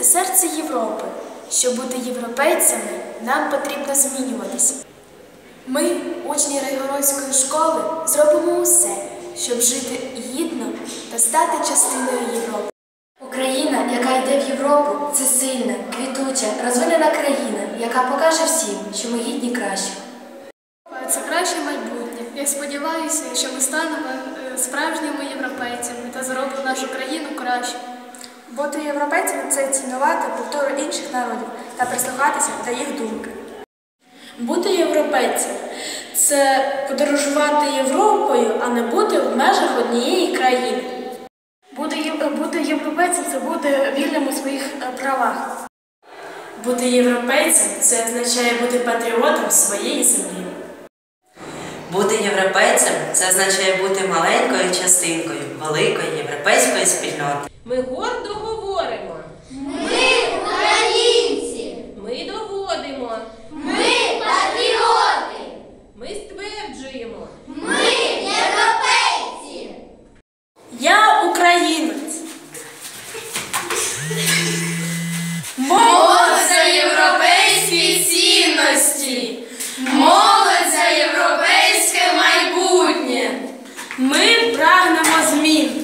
це серце Європи. Щоб бути європейцями, нам потрібно змінюватися. Ми, учні Райгородської школи, зробимо усе, щоб жити гідно та стати частиною Європи. Україна, яка йде в Європу, це сильна, квітуча, розвинена країна, яка покаже всім, що ми гідні кращого. Це краще майбутнє. Я сподіваюся, що ми станемо е, справжніми європейцями та зробимо нашу країну краще. Бути європейцями це цінувати культуру інших народів та прислухатися до їх думки. Бути європейцем це подорожувати Європою, а не бути в межах однієї країни. Бути, бути європейцем це бути вільним у своїх е, правах. Бути європейцем це означає бути патріотом своєї землі. Бути європейцем це означає бути маленькою частинкою великої європейської спільноти. Ми гордо єдності, молодь за європейське майбутнє. Ми прагнемо змін.